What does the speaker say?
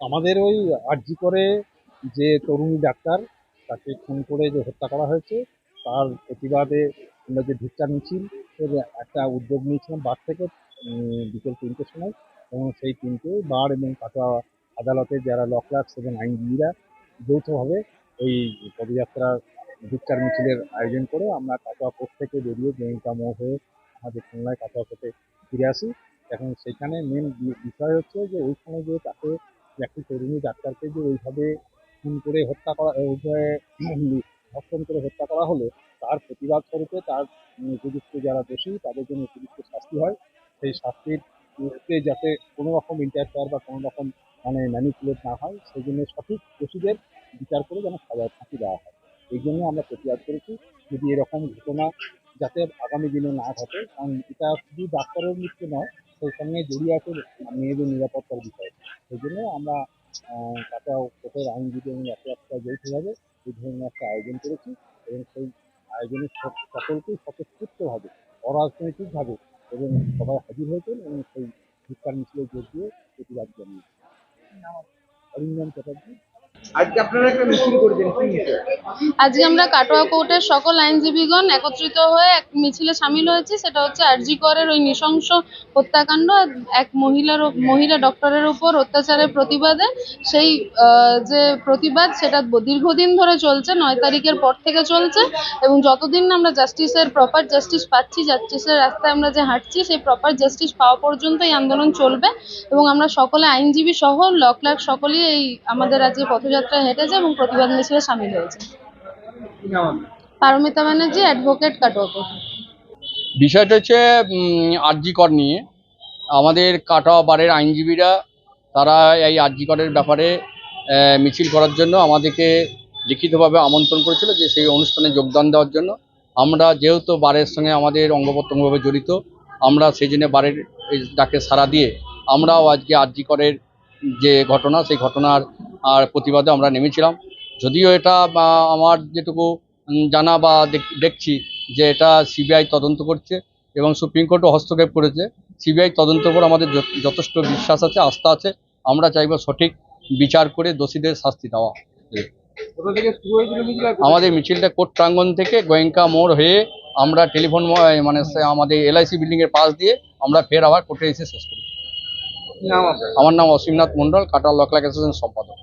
আমাদের ওই আর্জি করে যে তরুণী ডাক্তার, তাকে খুন করে যে হত্যা করা হয়েছে, তার প্রতিবাদে আমরা যে ভিক্ষা মিছিল একটা উদ্যোগ নিয়েছিলাম বার থেকে বিকেল তিনটের সময়, এবং সেই তিনটে বার এবং কাটোয়া আদালতে যারা ল ক্লার্কস এবং আইনজীবীরা যৌথভাবে এই পদযাত্রার ভিক্ষার মিছিলের আয়োজন করে আমরা কাটোয়া কোর্ট থেকে বেরিয়ে জয়িতা মোড় হয়ে আমাদের খুলনায় কাটোয়া কোর্টে ফিরে আসি। এখন সেখানে মেন বিষয় হচ্ছে যে ওইখানে যে তাকে একটি তরুণী ডাক্তারকে যে ওইভাবে খুন করে হত্যা করা ওইভাবে ধর্ষণ করে হত্যা করা হলো, তার প্রতিবাদ স্বরূপে তার উপযুক্ত যারা দোষী, তাদের জন্য উপযুক্ত শাস্তি হয়। সেই শাস্তির যাতে কোনো রকম ইন্টারফেয়ার বা কোনো রকম মানে ম্যানিপুলেট না হয় সেই জন্য সঠিক দোষীদের বিচার করে যেন সাজায় ফাঁসি দেওয়া হয়। এই জন্য আমরা প্রতিবাদ করেছি। যদি এরকম ঘটনা যাতে আগামী দিনে না ঘটে। কারণ এটা শুধু ডাক্তারের মৃত্যু নয় সেই সঙ্গে জড়িয়ে আছে মেয়েদের নিরাপত্তার বিষয়। সেই জন্য আমরা কাটা কোর্টের আইনজীবী এবং একটা যৌথভাবে এই ধরনের একটা আয়োজন করেছি এবং সেই আয়োজনে সক- সকলকেই স্বতঃস্ফূর্তভাবে অরাজনৈতিকভাবে এবং সবাই হাজির হয়েছেন এবং সেই শিক্ষার মিছিলে যোগ দিয়ে প্রতিবাদ জানিয়েছেন অরিন্দম চ্যাটার্জি। আজকে আমরা কাটোয়া কোর্টের সকল আইনজীবীগণ একত্রিত হয়ে এক মিছিলে সামিল হয়েছি, সেটা হচ্ছে আরজি করের ওই নৃশংস হত্যাকাণ্ড, এক মহিলার মহিলা ডক্টরের উপর অত্যাচারের প্রতিবাদে। সেই যে প্রতিবাদ, সেটা দীর্ঘদিন ধরে চলছে, নয় তারিখের পর থেকে চলছে, এবং যতদিন না আমরা জাস্টিসের প্রপার জাস্টিস পাচ্ছি, জাস্টিসের রাস্তায় আমরা যে হাঁটছি, সেই প্রপার জাস্টিস পাওয়া পর্যন্ত এই আন্দোলন চলবে, এবং আমরা সকলে আইনজীবী সহ ল ক্লার্ক সকলেই এই আমাদের আজকে পথযাত্রায় হেঁটেছে এবং প্রতিবাদ মিছিলে সামিল হয়েছে। পারমিতা ব্যানার্জি অ্যাডভোকেট কাটোয়া বিষয়টা হচ্ছে আরজিকর নিয়ে। আমাদের কাটোয়া বারের আইনজীবীরা তারা এই আরজিকরের ব্যাপারে মিছিল করার জন্য আমাদেরকে লিখিতভাবে আমন্ত্রণ করেছিল যে সেই অনুষ্ঠানে যোগদান দেওয়ার জন্য। আমরা যেহেতু বারের সঙ্গে আমাদের অঙ্গ প্রত্যঙ্গভাবে জড়িত আমরা সেই জন্য বারের ডাকে সাড়া দিয়ে আমরাও আজকে আরজিকরের যে ঘটনা সেই ঘটনার আর প্রতিবাদে আমরা নেমেছিলাম। যদিও এটা আমার যেটুকু জানা বা দেখ- দেখছি যে এটা সিবিআই তদন্ত করছে এবং সুপ্রিম কোর্টও হস্তক্ষেপ করেছে। সিবিআই তদন্তের উপর আমাদের যথেষ্ট বিশ্বাস আছে আস্থা আছে আমরা চাইব সঠিক বিচার করে দোষীদের শাস্তি দেওয়া। আমাদের মিছিলটা কোর্ট প্রাঙ্গণ থেকে গোয়েঙ্কা মোড় হয়ে আমরা টেলিফোন মানে আমাদের এলআইসি বিল্ডিংয়ের পাশ দিয়ে আমরা ফের আবার কোর্টে এসে শেষ করি আমার নাম অসীমনাথ মণ্ডল কাটার লকলাক অ্যাসোসিয়েশন সম্পাদক।